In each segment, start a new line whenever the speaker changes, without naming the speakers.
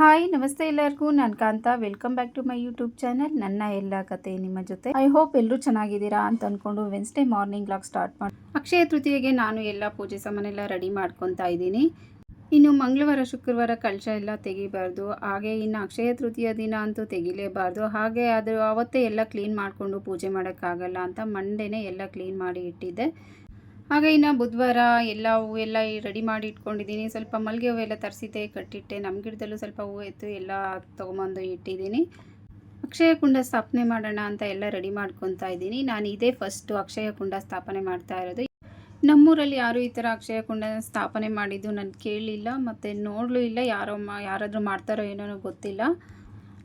Hi, ನಮಸ್ತೆ ಎಲ್ಲರಿಗೂ. ನಾನು Kantha. Welcome back to my YouTube channel ನನ್ನ ಎಲ್ಲ ಕತೆ ನಿಮ್ಮ ಜೊತೆ. ಐ ಹೋಪ್ ಎಲ್ಲರೂ ಚೆನ್ನಾಗಿದ್ದೀರಾ ಅಂತ ಅಂದ್ಕೊಂಡು ವೆನ್ಸ್ಡೇ ಮಾರ್ನಿಂಗ್ ಲಾಗ್ ಸ್ಟಾರ್ಟ್ ಮಾಡಿ ಅಕ್ಷಯ ತೃತೀಯಗೆ ನಾನು ಎಲ್ಲ ಪೂಜೆ ಸಾಮಾನೆಲ್ಲ ರೆಡಿ ಮಾಡ್ಕೊತಾ ಇದ್ದೀನಿ. ಇನ್ನು ಮಂಗಳವಾರ, ಶುಕ್ರವಾರ ಕಳಶ ಎಲ್ಲ ತೆಗಿಬಾರ್ದು. ಹಾಗೆ ಇನ್ನು ಅಕ್ಷಯ ತೃತೀಯ ದಿನ ಅಂತೂ ತೆಗಿಲೇಬಾರ್ದು. ಹಾಗೆ ಅದು ಆವತ್ತೇ ಎಲ್ಲ ಕ್ಲೀನ್ ಮಾಡಿಕೊಂಡು ಪೂಜೆ ಮಾಡೋಕ್ಕಾಗಲ್ಲ ಅಂತ ಮಂಡೇನೆ ಎಲ್ಲ ಕ್ಲೀನ್ ಮಾಡಿ ಇಟ್ಟಿದ್ದೆ. ಹಾಗೆ ಇನ್ನು ಬುಧವಾರ ಎಲ್ಲ ಹೂವು ಎಲ್ಲ ರೆಡಿ ಮಾಡಿ ಇಟ್ಕೊಂಡಿದ್ದೀನಿ. ಸ್ವಲ್ಪ ಮಲ್ಲಿಗೆ ಹೂವೆಲ್ಲ ತರಿಸಿದ್ದೆ, ಕಟ್ಟಿಟ್ಟೆ. ನಮ್ಮ ಗಿಡದಲ್ಲೂ ಸ್ವಲ್ಪ ಹೂವು ಇತ್ತು, ಎಲ್ಲ ತೊಗೊಂಬಂದು ಇಟ್ಟಿದ್ದೀನಿ. ಅಕ್ಷಯ ಕುಂಡ ಸ್ಥಾಪನೆ ಮಾಡೋಣ ಅಂತ ಎಲ್ಲ ರೆಡಿ ಮಾಡ್ಕೊತಾ ಇದ್ದೀನಿ. ನಾನು ಇದೇ ಫಸ್ಟು ಅಕ್ಷಯ ಕುಂಡ ಸ್ಥಾಪನೆ ಮಾಡ್ತಾ ಇರೋದು. ನಮ್ಮೂರಲ್ಲಿ ಯಾರು ಈ ಥರ ಅಕ್ಷಯ ಕುಂಡ ಸ್ಥಾಪನೆ ಮಾಡಿದ್ದು ನಾನು ಕೇಳಲಿಲ್ಲ ಮತ್ತು ನೋಡಲೂ ಇಲ್ಲ, ಯಾರೋ ಮಾ, ಯಾರಾದರೂ ಮಾಡ್ತಾರೋ ಏನೋ ಗೊತ್ತಿಲ್ಲ.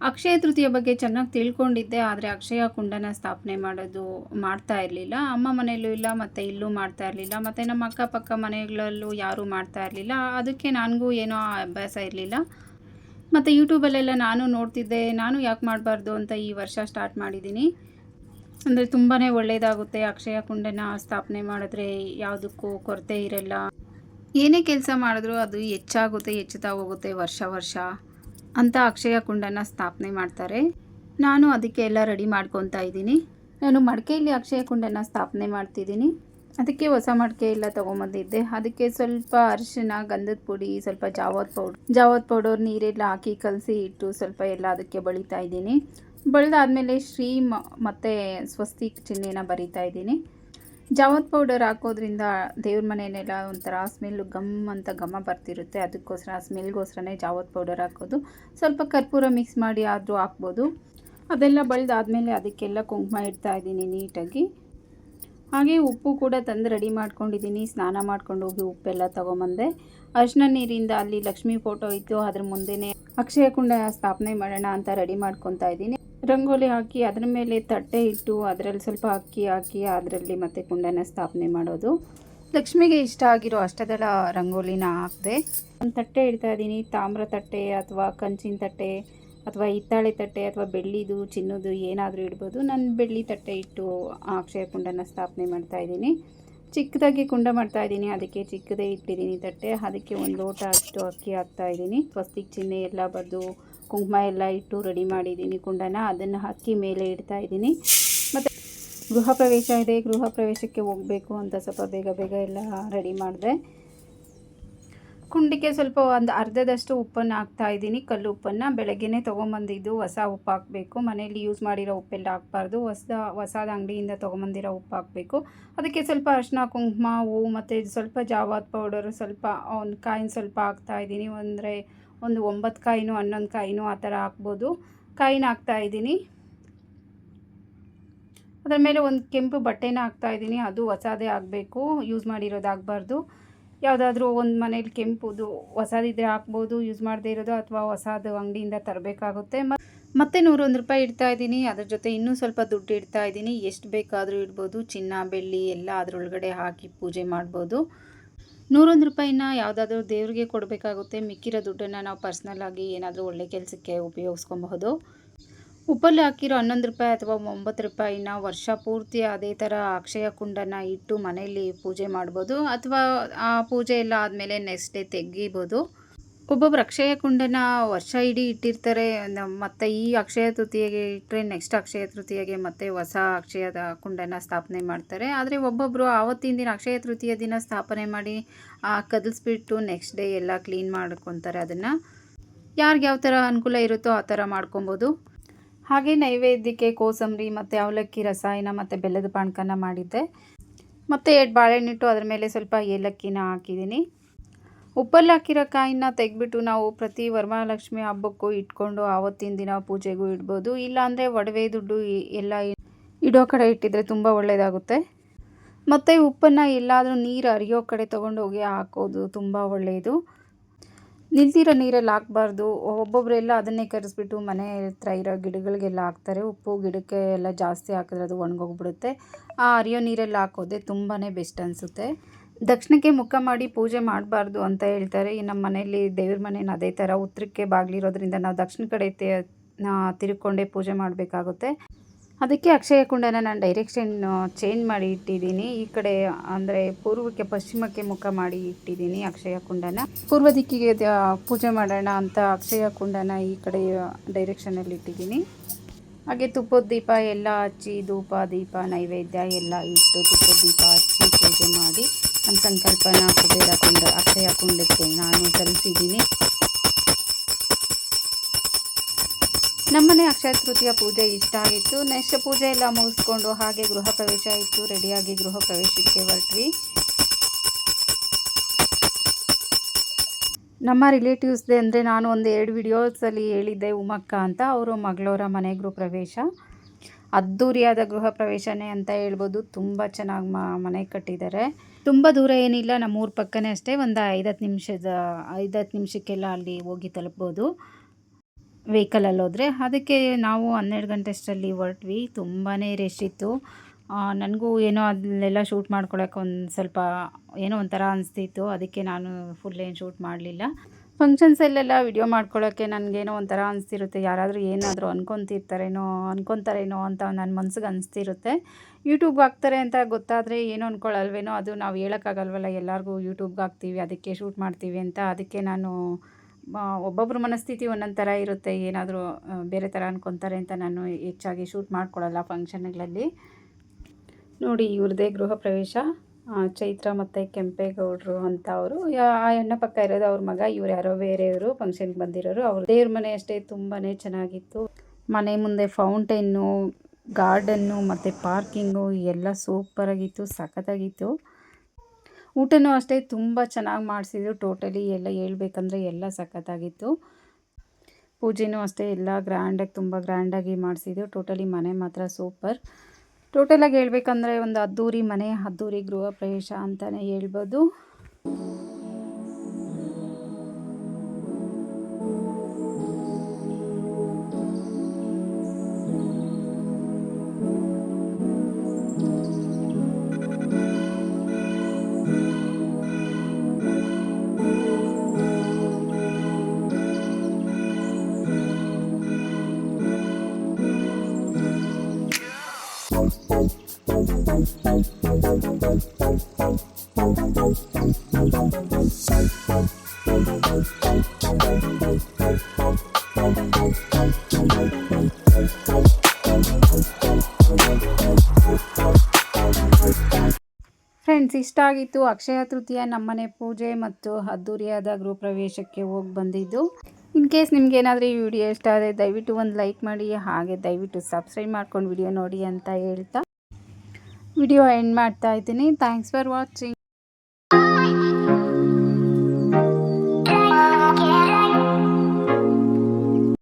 ಅಕ್ಷಯ ತೃತೀಯ ಬಗ್ಗೆ ಚೆನ್ನಾಗಿ ತಿಳ್ಕೊಂಡಿದ್ದೆ, ಆದರೆ ಅಕ್ಷಯ ಕುಂಡನ ಸ್ಥಾಪನೆ ಮಾಡೋದು ಮಾಡ್ತಾ ಇರಲಿಲ್ಲ. ಅಮ್ಮ ಮನೆಯಲ್ಲೂ ಇಲ್ಲ, ಮತ್ತು ಇಲ್ಲೂ ಮಾಡ್ತಾ ಇರಲಿಲ್ಲ, ಮತ್ತು ನಮ್ಮ ಅಕ್ಕಪಕ್ಕ ಮನೆಗಳಲ್ಲೂ ಯಾರೂ ಮಾಡ್ತಾ ಇರಲಿಲ್ಲ. ಅದಕ್ಕೆ ನನಗೂ ಏನೋ ಅಭ್ಯಾಸ ಇರಲಿಲ್ಲ. ಮತ್ತು ಯೂಟ್ಯೂಬಲ್ಲೆಲ್ಲ ನಾನು ನೋಡ್ತಿದ್ದೆ, ನಾನು ಯಾಕೆ ಮಾಡಬಾರ್ದು ಅಂತ ಈ ವರ್ಷ ಸ್ಟಾರ್ಟ್ ಮಾಡಿದ್ದೀನಿ. ಅಂದರೆ ತುಂಬಾ ಒಳ್ಳೆಯದಾಗುತ್ತೆ ಅಕ್ಷಯ ಕುಂಡನ ಸ್ಥಾಪನೆ ಮಾಡಿದ್ರೆ ಯಾವುದಕ್ಕೂ ಕೊರತೆ ಇರಲ್ಲ. ಏನೇ ಕೆಲಸ ಮಾಡಿದ್ರೂ ಅದು ಹೆಚ್ಚಾಗುತ್ತೆ, ಹೆಚ್ಚುತ್ತಾ ಹೋಗುತ್ತೆ ವರ್ಷ ವರ್ಷ. ಅಂತ ಅಕ್ಷಯ ಕುಂಡನ ಸ್ಥಾಪನೆ ಮಾಡ್ತಾರೆ. ನಾನು ಅದಕ್ಕೆ ಎಲ್ಲ ರೆಡಿ ಮಾಡ್ಕೊತಾ ಇದ್ದೀನಿ. ನಾನು ಮಡಿಕೆಯಲ್ಲಿ ಅಕ್ಷಯ ಕುಂಡನ ಸ್ಥಾಪನೆ ಮಾಡ್ತಿದ್ದೀನಿ. ಅದಕ್ಕೆ ಹೊಸ ಮಡಿಕೆ ಎಲ್ಲ ತೊಗೊಂಬಂದಿದ್ದೆ. ಅದಕ್ಕೆ ಸ್ವಲ್ಪ ಅರಿಶಿನ ಗಂಧದ ಪುಡಿ, ಸ್ವಲ್ಪ ಜಾವತ್ ಪೌಡರ್ ಜಾವತ್ ಪೌಡರ್ ನೀರೆಲ್ಲ ಹಾಕಿ ಕಲಸಿ ಇಟ್ಟು ಸ್ವಲ್ಪ ಎಲ್ಲ ಅದಕ್ಕೆ ಬಳಿತಾ ಇದ್ದೀನಿ. ಬಳಿದಾದಮೇಲೆ ಶ್ರೀ ಮತ್ತೆ ಸ್ವಸ್ತಿಕ್ ಚಿಹ್ನೆನ ಬರಿತಾ ಇದ್ದೀನಿ. ಜಾವತ್ ಪೌಡರ್ ಹಾಕೋದ್ರಿಂದ ದೇವ್ರ ಮನೆಯನ್ನೆಲ್ಲ ಒಂಥರ ಸ್ಮೆಲ್ ಗಮ್ ಅಂತ ಘಮ ಬರ್ತಿರುತ್ತೆ. ಅದಕ್ಕೋಸ್ಕರ ಸ್ಮೆಲ್ಗೋಸ್ಕರನೇ ಜಾವತ್ ಪೌಡರ್ ಹಾಕೋದು. ಸ್ವಲ್ಪ ಕರ್ಪೂರ ಮಿಕ್ಸ್ ಮಾಡಿ ಆದರೂ ಹಾಕ್ಬೋದು. ಅದೆಲ್ಲ ಬಳ್ದಾದಮೇಲೆ ಅದಕ್ಕೆಲ್ಲ ಕುಂಕುಮ ಇಡ್ತಾ ಇದ್ದೀನಿ ನೀಟಾಗಿ. ಹಾಗೆ ಉಪ್ಪು ಕೂಡ ತಂದು ರೆಡಿ ಮಾಡ್ಕೊಂಡಿದ್ದೀನಿ. ಸ್ನಾನ ಮಾಡ್ಕೊಂಡು ಹೋಗಿ ಉಪ್ಪೆಲ್ಲ ತೊಗೊಂಬಂದೆ. ಅರ್ಶಿನ ನೀರಿಂದ ಅಲ್ಲಿ ಲಕ್ಷ್ಮೀ ಫೋಟೋ ಇತ್ತು. ಅದ್ರ ಮುಂದೆನೇ ಅಕ್ಷಯ ಕುಂಡ ಸ್ಥಾಪನೆ ಮಾಡೋಣ ಅಂತ ರೆಡಿ ಮಾಡ್ಕೊತಾ ಇದ್ದೀನಿ. ರಂಗೋಲಿ ಹಾಕಿ ಅದರ ಮೇಲೆ ತಟ್ಟೆ ಇಟ್ಟು ಅದರಲ್ಲಿ ಸ್ವಲ್ಪ ಅಕ್ಕಿ ಹಾಕಿ ಅದರಲ್ಲಿ ಮತ್ತೆ ಕುಂಡನ ಸ್ಥಾಪನೆ ಮಾಡೋದು. ಲಕ್ಷ್ಮಿಗೆ ಇಷ್ಟ ಆಗಿರೋ ಅಷ್ಟದಳ ರಂಗೋಲಿನ ಹಾಕಿದೆ. ಒಂದು ತಟ್ಟೆ ಇಡ್ತಾ ಇದ್ದೀನಿ. ತಾಮ್ರ ತಟ್ಟೆ ಅಥವಾ ಕಂಚಿನ ತಟ್ಟೆ ಅಥವಾ ಹಿತ್ತಾಳೆ ತಟ್ಟೆ ಅಥವಾ ಬೆಳ್ಳಿದು, ಚಿನ್ನದು ಏನಾದರೂ ಇಡ್ಬೋದು. ನಾನು ಬೆಳ್ಳಿ ತಟ್ಟೆ ಇಟ್ಟು ಅಕ್ಷಯ ಕುಂಡನ ಸ್ಥಾಪನೆ ಮಾಡ್ತಾ ಇದ್ದೀನಿ. ಚಿಕ್ಕದಾಗಿ ಕುಂಡ ಮಾಡ್ತಾ ಇದ್ದೀನಿ. ಅದಕ್ಕೆ ಚಿಕ್ಕದೇ ಇಟ್ಟಿದ್ದೀನಿ ತಟ್ಟೆ. ಅದಕ್ಕೆ ಒಂದು ಲೋಟ ಅಷ್ಟು ಅಕ್ಕಿ ಹಾಕ್ತಾ ಇದ್ದೀನಿ. ಸ್ವಸ್ತಿಕ್ ಚಿಹ್ನೆ ಎಲ್ಲ ಬರೆದು ಕುಂಕುಮ ಎಲ್ಲ ಇಟ್ಟು ರೆಡಿ ಮಾಡಿದ್ದೀನಿ ಕುಂಡನ, ಅದನ್ನು ಹಾಕಿ ಮೇಲೆ ಇಡ್ತಾ ಇದ್ದೀನಿ. ಮತ್ತು ಗೃಹ ಪ್ರವೇಶ ಇದೆ, ಗೃಹ ಪ್ರವೇಶಕ್ಕೆ ಹೋಗಬೇಕು ಅಂತ ಸ್ವಲ್ಪ ಬೇಗ ಬೇಗ ಎಲ್ಲ ರೆಡಿ ಮಾಡಿದೆ. ಕುಂಡಿಗೆ ಸ್ವಲ್ಪ ಒಂದು ಅರ್ಧದಷ್ಟು ಉಪ್ಪನ್ನು ಹಾಕ್ತಾ ಇದ್ದೀನಿ. ಕಲ್ಲು ಉಪ್ಪನ್ನು ಬೆಳಗ್ಗೆನೇ ತೊಗೊಂಬಂದಿದ್ದು ಹೊಸ ಉಪ್ಪು ಹಾಕಬೇಕು. ಮನೆಯಲ್ಲಿ ಯೂಸ್ ಮಾಡಿರೋ ಉಪ್ಪೆಲ್ಲ ಹಾಕ್ಬಾರ್ದು. ಹೊಸ, ಹೊಸದ ಅಂಗಡಿಯಿಂದ ತೊಗೊಂಬಂದಿರೋ ಉಪ್ಪು ಹಾಕಬೇಕು. ಅದಕ್ಕೆ ಸ್ವಲ್ಪ ಅರಿಶಿನ, ಕುಂಕುಮ ಹೂವು ಮತ್ತು ಸ್ವಲ್ಪ ಜಾವಾತ್ ಪೌಡರು ಸ್ವಲ್ಪ, ಒಂದು ಕಾಯಿನ ಸ್ವಲ್ಪ ಹಾಕ್ತಾ ಇದ್ದೀನಿ. ಅಂದರೆ ಒಂದು ಒಂಬತ್ತು ಕಾಯಿನೂ, ಹನ್ನೊಂದು ಕಾಯಿನೂ ಆ ಥರ ಹಾಕ್ಬೋದು. ಕಾಯಿನ ಹಾಕ್ತಾ ಇದ್ದೀನಿ. ಅದರ ಮೇಲೆ ಒಂದು ಕೆಂಪು ಬಟ್ಟೆನ ಹಾಕ್ತಾ ಇದ್ದೀನಿ. ಅದು ಹೊಸದೇ ಆಗಬೇಕು. ಯೂಸ್ ಮಾಡಿರೋದಾಗಬಾರ್ದು. ಯಾವುದಾದ್ರೂ ಒಂದು ಮನೇಲಿ ಕೆಂಪುದು ಹೊಸದಿದ್ರೆ ಹಾಕ್ಬೋದು. ಯೂಸ್ ಮಾಡದೇ ಇರೋದು ಅಥವಾ ಹೊಸದು ಅಂಗಡಿಯಿಂದ ತರಬೇಕಾಗುತ್ತೆ. ಮತ್ತೆ ನೂರೊಂದು ರೂಪಾಯಿ ಇಡ್ತಾ ಇದ್ದೀನಿ. ಅದ್ರ ಜೊತೆ ಇನ್ನೂ ಸ್ವಲ್ಪ ದುಡ್ಡು ಇಡ್ತಾ ಇದ್ದೀನಿ. ಎಷ್ಟು ಬೇಕಾದರೂ ಇಡ್ಬೋದು. ಚಿನ್ನ, ಬೆಳ್ಳಿ ಎಲ್ಲ ಅದರೊಳಗಡೆ ಹಾಕಿ ಪೂಜೆ ಮಾಡ್ಬೋದು. ನೂರೊಂದು ರೂಪಾಯಿನ ಯಾವುದಾದ್ರೂ ದೇವರಿಗೆ ಕೊಡಬೇಕಾಗುತ್ತೆ. ಮಿಕ್ಕಿರೋ ದುಡ್ಡನ್ನು ನಾವು ಪರ್ಸ್ನಲ್ಲಾಗಿ ಏನಾದರೂ ಒಳ್ಳೆ ಕೆಲಸಕ್ಕೆ ಉಪಯೋಗಿಸ್ಕೊಬಹುದು. ಉಪ್ಪಲ್ಲಿ ಹಾಕಿರೋ ಹನ್ನೊಂದು ರೂಪಾಯಿ ಅಥವಾ ಒಂಬತ್ತು ರೂಪಾಯಿನ ವರ್ಷ ಪೂರ್ತಿ ಅದೇ ಥರ ಅಕ್ಷಯ ಕುಂಡನ ಇಟ್ಟು ಮನೆಯಲ್ಲಿ ಪೂಜೆ ಮಾಡ್ಬೋದು. ಅಥವಾ ಆ ಪೂಜೆ ಎಲ್ಲ ಆದಮೇಲೆ ನೆಕ್ಸ್ಟ್ ಡೇ ತೆಗಿಬೋದು. ಒಬ್ಬೊಬ್ರು ಅಕ್ಷಯ ಕುಂಡನ ವರ್ಷ ಇಡೀ ಇಟ್ಟಿರ್ತಾರೆ. ಮತ್ತು ಈ ಅಕ್ಷಯ ತೃತೀಯಗೆ ಇಟ್ಟರೆ ನೆಕ್ಸ್ಟ್ ಅಕ್ಷಯ ತೃತೀಯಗೆ ಮತ್ತೆ ಹೊಸ ಅಕ್ಷಯದ ಕುಂಡನ ಸ್ಥಾಪನೆ ಮಾಡ್ತಾರೆ. ಆದರೆ ಒಬ್ಬೊಬ್ಬರು ಆವತ್ತಿನ ದಿನ ಅಕ್ಷಯ ತೃತೀಯ ದಿನ ಸ್ಥಾಪನೆ ಮಾಡಿ ಕದಲ್ಸ್ಬಿಟ್ಟು ನೆಕ್ಸ್ಟ್ ಡೇ ಎಲ್ಲ ಕ್ಲೀನ್ ಮಾಡ್ಕೊತಾರೆ ಅದನ್ನು. ಯಾರಿಗೆ ಯಾವ ಥರ ಅನುಕೂಲ ಇರುತ್ತೋ ಆ ಥರ ಮಾಡ್ಕೊಬೋದು. ಹಾಗೆ ನೈವೇದ್ಯಕ್ಕೆ ಕೋಸಂಬರಿ ಮತ್ತು ಅವಲಕ್ಕಿ, ರಸಾಯನ ಮತ್ತು ಬೆಲ್ಲದ ಪಾನಕನ ಮಾಡಿದ್ದೆ. ಮತ್ತು ಎರಡು ಬಾಳೆಹಣ್ಣಿಟ್ಟು ಅದ್ರ ಮೇಲೆ ಸ್ವಲ್ಪ ಏಲಕ್ಕಿನ ಹಾಕಿದ್ದೀನಿ. ಉಪ್ಪಲ್ಲಿ ಹಾಕಿರೋ ಕಾಯಿನ ತೆಗೆದ್ಬಿಟ್ಟು ನಾವು ಪ್ರತಿ ವರಮಹಾಲಕ್ಷ್ಮಿ ಹಬ್ಬಕ್ಕೂ ಇಟ್ಕೊಂಡು ಆವತ್ತಿನ ದಿನ ಪೂಜೆಗೂ ಇಡ್ಬೋದು. ಇಲ್ಲಾಂದರೆ ಒಡವೆ, ದುಡ್ಡು ಎಲ್ಲ ಇಡೋ ಕಡೆ ಇಟ್ಟಿದ್ರೆ ತುಂಬ ಒಳ್ಳೆಯದಾಗುತ್ತೆ ಮತ್ತು ಉಪ್ಪನ್ನು ಎಲ್ಲಾದರೂ ನೀರು ಅರಿಯೋ ಕಡೆ ತೊಗೊಂಡೋಗಿ ಹಾಕೋದು ತುಂಬ ಒಳ್ಳೆಯದು ನಿಲ್ತಿರೋ ನೀರಲ್ಲಿ ಹಾಕ್ಬಾರ್ದು. ಒಬ್ಬೊಬ್ಬರೆಲ್ಲ ಅದನ್ನೇ ಕರೆಸ್ಬಿಟ್ಟು ಮನೆ ಹತ್ರ ಇರೋ ಗಿಡಗಳಿಗೆಲ್ಲ ಹಾಕ್ತಾರೆ. ಉಪ್ಪು, ಗಿಡಕ್ಕೆ ಎಲ್ಲ ಜಾಸ್ತಿ ಹಾಕಿದ್ರೆ ಅದು ಒಣಗೋಗ್ಬಿಡುತ್ತೆ. ಆ ಅರಿಯೋ ನೀರಲ್ಲಿ ಹಾಕೋದೆ ತುಂಬಾ ಬೆಸ್ಟ್ ಅನಿಸುತ್ತೆ. ದಕ್ಷಿಣಕ್ಕೆ ಮುಖ ಮಾಡಿ ಪೂಜೆ ಮಾಡಬಾರ್ದು ಅಂತ ಹೇಳ್ತಾರೆ. ಈ ನಮ್ಮ ಮನೆಯಲ್ಲಿ ದೇವ್ರ ಮನೇನ ಅದೇ ಥರ ಉತ್ತರಕ್ಕೆ ಬಾಗಿಲಿರೋದ್ರಿಂದ ನಾವು ದಕ್ಷಿಣ ಕಡೆ ತಿರುಕೊಂಡೇ ಪೂಜೆ ಮಾಡಬೇಕಾಗುತ್ತೆ. ಅದಕ್ಕೆ ಅಕ್ಷಯ ಕುಂಡನ ನಾನು ಡೈರೆಕ್ಷನ್ ಚೇಂಜ್ ಮಾಡಿ ಇಟ್ಟಿದ್ದೀನಿ. ಈ ಕಡೆ, ಅಂದರೆ ಪೂರ್ವಕ್ಕೆ ಪಶ್ಚಿಮಕ್ಕೆ ಮುಖ ಮಾಡಿ ಇಟ್ಟಿದ್ದೀನಿ ಅಕ್ಷಯ ಕುಂಡನ. ಪೂರ್ವ ದಿಕ್ಕಿಗೆ ಪೂಜೆ ಮಾಡೋಣ ಅಂತ ಅಕ್ಷಯ ಕುಂಡನ ಈ ಕಡೆ ಡೈರೆಕ್ಷನಲ್ಲಿ ಇಟ್ಟಿದ್ದೀನಿ. ಹಾಗೆ ತುಪ್ಪದ ದೀಪ, ಎಲ್ಲ ಹಚ್ಚಿ ಧೂಪ, ದೀಪ, ನೈವೇದ್ಯ ಎಲ್ಲ ಇಟ್ಟು ತುಪ್ಪದ ದೀಪ ಹಚ್ಚಿ ಪೂಜೆ ಮಾಡಿ ನನ್ನ ಸಂಕಲ್ಪನ ಕುಬೇರ ಕುಂಡ, ಅಕ್ಷಯ ಕುಂಡಕ್ಕೆ ನಾನು ಸಲ್ಲಿಸಿದ್ದೀನಿ. ನಮ್ಮನೆ ಅಕ್ಷಯ ತೃತೀಯ ಪೂಜೆ ಇಷ್ಟ ಆಗಿತ್ತು. ನೆಕ್ಸ್ಟ್ ಪೂಜೆ ಎಲ್ಲ ಮುಗಿಸ್ಕೊಂಡು ಹಾಗೆ ಗೃಹ ಪ್ರವೇಶ ಇತ್ತು. ರೆಡಿಯಾಗಿ ಗೃಹ ಪ್ರವೇಶಕ್ಕೆ ಹೊರಟ್ವಿ. ನಮ್ಮ ರಿಲೇಟಿವ್ಸ್ದೆ ಅಂದರೆ ನಾನು ಒಂದು ಎರಡು ವಿಡಿಯೋಸಲ್ಲಿ ಹೇಳಿದ್ದೆ ಉಮಕ್ಕ ಅಂತ. ಅವರು ಮಗಳವರ ಮನೆ ಗೃಹ ಪ್ರವೇಶ. ಅದ್ಧೂರಿಯಾದ ಗೃಹ ಪ್ರವೇಶನೇ ಅಂತ ಹೇಳ್ಬೋದು. ತುಂಬ ಚೆನ್ನಾಗಿ ಮನೆ ಕಟ್ಟಿದ್ದಾರೆ. ತುಂಬ ದೂರ ಏನಿಲ್ಲ ನಮ್ಮ ಊರ ಪಕ್ಕನೇ ಅಷ್ಟೇ, ಒಂದು ಐದತ್ತು ನಿಮಿಷದ ಐದತ್ತು ನಿಮಿಷಕ್ಕೆಲ್ಲ ಅಲ್ಲಿ ಹೋಗಿ ತಲುಪ್ಬೋದು. ವೆಹಿಕಲಲ್ಲಿ ಹೋದರೆ. ಅದಕ್ಕೆ ನಾವು ಹನ್ನೆರಡು ಗಂಟೆ ಅಷ್ಟರಲ್ಲಿ ಹೊರಟ್ವಿ. ತುಂಬಾ ರಶ್ ಇತ್ತು. ನನಗೂ ಏನೋ ಅಲ್ಲೆಲ್ಲ ಶೂಟ್ ಮಾಡ್ಕೊಳಕ್ಕೆ ಒಂದು ಸ್ವಲ್ಪ ಏನೋ ಒಂಥರ ಅನಿಸ್ತಿತ್ತು. ಅದಕ್ಕೆ ನಾನು ಫುಲ್ ಏನು ಶೂಟ್ ಮಾಡಲಿಲ್ಲ. ಫಂಕ್ಷನ್ಸಲ್ಲೆಲ್ಲ ವಿಡಿಯೋ ಮಾಡ್ಕೊಳ್ಳೋಕ್ಕೆ ನನಗೇನೋ ಒಂಥರ ಅನಿಸ್ತಿರುತ್ತೆ. ಯಾರಾದರೂ ಏನಾದರೂ ಅನ್ಕೊತಿರ್ತಾರೇನೋ, ಅನ್ಕೊತಾರೇನೋ ಅಂತ ನನ್ನ ಮನ್ಸಿಗೆ ಅನಿಸ್ತಿರುತ್ತೆ. ಯೂಟ್ಯೂಬ್ಗೆ ಹಾಕ್ತಾರೆ ಅಂತ ಗೊತ್ತಾದರೆ ಏನು ಅಂದ್ಕೊಳ್ಳಲ್ವೇನೋ ಅದು ನಾವು ಹೇಳೋಕ್ಕಾಗಲ್ವಲ್ಲ. ಎಲ್ಲರಿಗೂ ಯೂಟ್ಯೂಬ್ಗೆ ಹಾಕ್ತೀವಿ, ಅದಕ್ಕೆ ಶೂಟ್ ಮಾಡ್ತೀವಿ ಅಂತ ಅದಕ್ಕೆ ನಾನು ಒಬ್ಬೊಬ್ಬರ ಮನಸ್ಥಿತಿ ಒಂದೊಂದು ಥರ ಇರುತ್ತೆ. ಏನಾದರೂ ಬೇರೆ ಥರ ಅನ್ಕೊತಾರೆ ಅಂತ ನಾನು ಹೆಚ್ಚಾಗಿ ಶೂಟ್ ಮಾಡ್ಕೊಳ್ಳಲ್ಲ ಫಂಕ್ಷನ್ಗಳಲ್ಲಿ ನೋಡಿ ಇವ್ರದ್ದೇ ಗೃಹ ಪ್ರವೇಶ. ಚೈತ್ರ ಮತ್ತು ಕೆಂಪೇಗೌಡರು ಅಂತ ಅವರು. ಆ ಹೆಣ್ಣ ಪಕ್ಕ ಇರೋದು ಅವ್ರ ಮಗ, ಇವ್ರು ಯಾರೋ ಬೇರೆಯವರು ಫಂಕ್ಷನ್ಗೆ ಬಂದಿರೋರು. ಅವ್ರ ದೇವ್ರ ಮನೆ ಅಷ್ಟೇ ತುಂಬಾ ಚೆನ್ನಾಗಿತ್ತು. ಮನೆ ಮುಂದೆ ಫೌಂಟೈನು ಗಾರ್ಡನ್ನು ಮತ್ತು ಪಾರ್ಕಿಂಗು ಎಲ್ಲ ಸೂಪರಾಗಿತ್ತು ಸಖತ್ತಾಗಿತ್ತು. ಊಟನೂ ಅಷ್ಟೇ ತುಂಬ ಚೆನ್ನಾಗಿ ಮಾಡಿಸಿದ್ರು. ಟೋಟಲಿ ಎಲ್ಲ ಹೇಳ್ಬೇಕಂದ್ರೆ ಎಲ್ಲ ಸಖತ್ತಾಗಿತ್ತು. ಪೂಜೆನೂ ಅಷ್ಟೇ ಎಲ್ಲ ಗ್ರ್ಯಾಂಡಾಗಿ ತುಂಬ ಗ್ರ್ಯಾಂಡಾಗಿ ಮಾಡಿಸಿದ್ರು. ಟೋಟಲಿ ಮನೆ ಮಾತ್ರ ಸೂಪರ್ ಟೋಟಲಾಗಿ ಹೇಳ್ಬೇಕಂದ್ರೆ ಒಂದು ಅದ್ದೂರಿ ಮನೆ ಅದ್ದೂರಿ ಗೃಹ ಪ್ರವೇಶ ಅಂತಲೇ ಹೇಳ್ಬೋದು. ಫ್ರೆಂಡ್ಸ್ ಇಷ್ಟ ಆಗಿತ್ತು ಅಕ್ಷಯ ತೃತೀಯ ನಮ್ಮನೆ ಪೂಜೆ ಮತ್ತು ಅದ್ದೂರಿಯಾದ ಗೃಹ ಪ್ರವೇಶಕ್ಕೆ ಹೋಗಿ ಬಂದಿದ್ದು. ಇನ್ ಕೇಸ್ ನಿಮ್ಗೆ ಏನಾದರೂ ಈ ವಿಡಿಯೋ ಇಷ್ಟ ಆದರೆ ದಯವಿಟ್ಟು ಒಂದು ಲೈಕ್ ಮಾಡಿ, ಹಾಗೆ ದಯವಿಟ್ಟು ಸಬ್ಸ್ಕ್ರೈಬ್ ಮಾಡ್ಕೊಂಡು ವಿಡಿಯೋ ನೋಡಿ ಅಂತ ಹೇಳ್ತಾ ವಿಡಿಯೋ ಎಂಡ್ ಮಾಡ್ತಾ ಇದ್ದೀನಿ. Thanks for watching